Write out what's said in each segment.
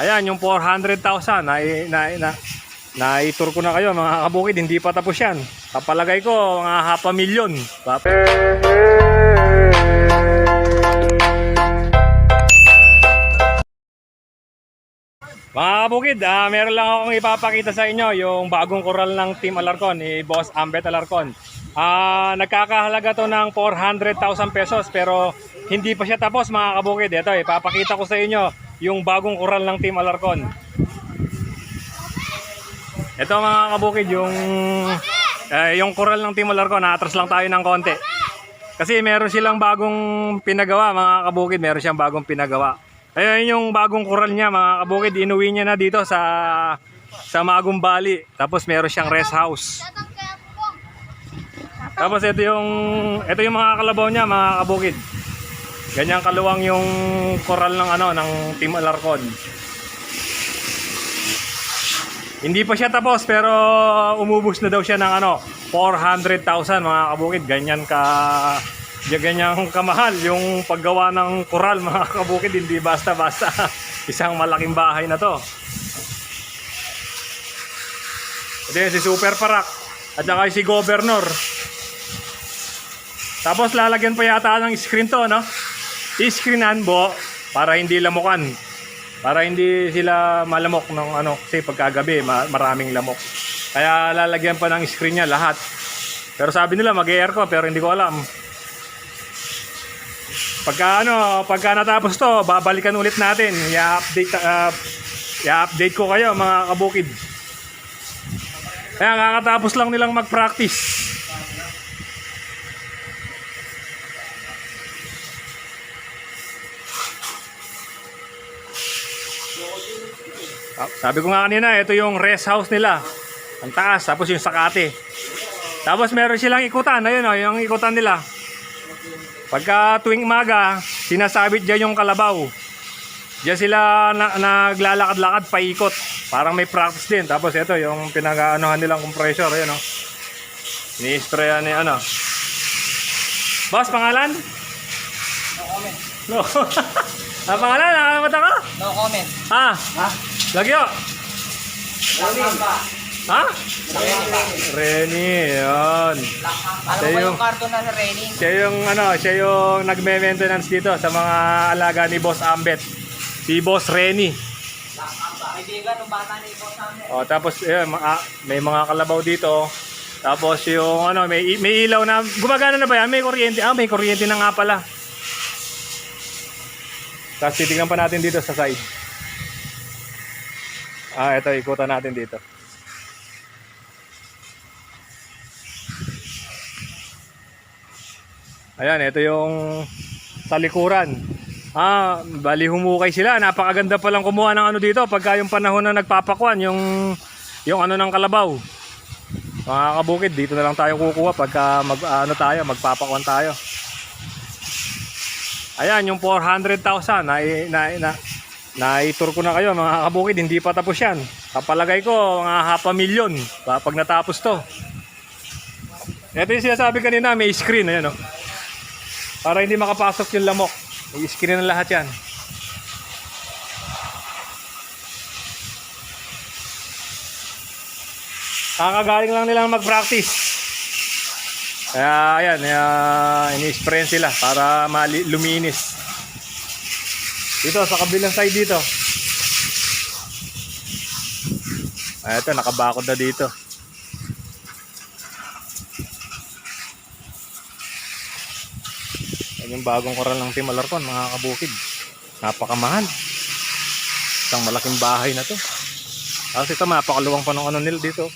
Ayan, yung 400,000 na, na, na, na-tour ko na kayo mga kabukid, hindi pa tapos yan. Kapalagay ko, mga half a million. Pap- Mga kabukid, ah, meron lang akong ipapakita sa inyo yung bagong koral ng Team Alarcon ni Boss Ambet Alarcon. Ah, nagkakahalaga to ng 400,000 pesos pero hindi pa siya tapos mga kabukid. Ito, ipapakita ko sa inyo yung bagong koral ng Team Alarcon. Ito mga kabukid, yung eh, yung koral ng Team Alarcon, naatras lang tayo ng konti. Kasi meron silang bagong pinagawa mga kabukid, meron siyang bagong pinagawa. Ayun yung bagong koral niya mga kabukid, inuwi niya na dito sa sa Magong Bali. Tapos meron siyang rest house. Tapos ito yung ito yung mga kalabaw niya mga kabukid. Ganyan kaluwang yung koral ng ano ng Team Alarcon. Hindi pa siya tapos pero umubos na daw siya ng ano 400,000 mga kabukid. Ganyan ka ganyan kamahal yung paggawa ng koral mga kabukid hindi basta-basta isang malaking bahay na to. Yun, si Super Parak at saka si Governor. Tapos lalagyan pa yata ng screen to, no? I-screenan bo para hindi lamukan. Para hindi sila malamok ng ano, kasi pagkagabi ma- maraming lamok. Kaya lalagyan pa ng screen niya lahat. Pero sabi nila mag-aircon pero hindi ko alam. Pagka ano, pagka natapos to, babalikan ulit natin. I-update uh, i-update ko kayo mga kabukid. Kaya kakatapos lang nilang mag-practice. Sabi ko nga kanina, ito yung rest house nila. Ang taas, tapos yung sakate. Tapos meron silang ikutan, ayun o, yung ikutan nila. Pagka tuwing umaga, sinasabit dyan yung kalabaw. Diyan sila na, naglalakad-lakad paikot. Parang may practice din. Tapos ito, yung pinag-aanohan nilang compressor, ayun o. Ni-sprayan ni ano. Boss, pangalan? No comment. No. ah, pangalan, nakakalimutan ka? No comment. Ah, Ha? Lagyo. Ha? Renny, yun. Siya ba yung- karton na sa raining? Siya yung ano, siya yung nagme-maintenance dito sa mga alaga ni Boss Ambet. Si Boss. Lakamba. Kaibigan ng bata ni Boss Samuel. O tapos eh, ma- may mga kalabaw dito. Tapos yung ano, may may ilaw na gumagana na ba yan? May kuryente. Ah, may kuryente na nga pala. Tapos titingnan pa natin dito sa side. Ah, ito ikutan natin dito. Ayan, ito yung talikuran. Ah, bali humukay sila. Napakaganda pa lang kumuha ng ano dito pagka yung panahon na nagpapakwan, yung yung ano ng kalabaw. Mga kabukid, dito na lang tayo kukuha pagka mag ano tayo, magpapakwan tayo. Ayan, yung 400,000 na na na na-tour ko na kayo mga kabukid, hindi pa tapos yan. Kapalagay ko mga half a million pa- pag natapos to. Ito yung sinasabi kanina, may screen, ayan o. Para hindi makapasok yung lamok. May screen na lahat yan. Kakagaling lang nilang mag-practice. Kaya ayan, uh, ini-spray sila para luminis. Dito, sa kabilang side dito. Ah, ito, nakabakod na dito. Yan yung bagong koral ng Team Alarcon, mga kabukid. Napakamahal. Isang malaking bahay na to. Tapos ito, mapakaluwang pa ano nila dito.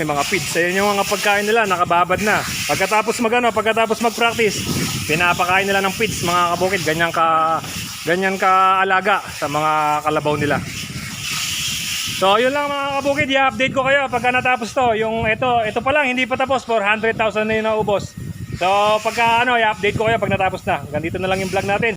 May mga feeds. Ayan yung mga pagkain nila, nakababad na. Pagkatapos magano, pagkatapos mag-practice, pinapakain nila ng feeds, mga kabukid. Ganyan ka, ganyan ka alaga sa mga kalabaw nila. So, yun lang mga kabukid, i-update ko kayo pagka natapos to. Yung ito, ito pa lang, hindi pa tapos, 400,000 na yun naubos. So, pagka ano, i-update ko kayo pag natapos na. Ganito na lang yung vlog natin.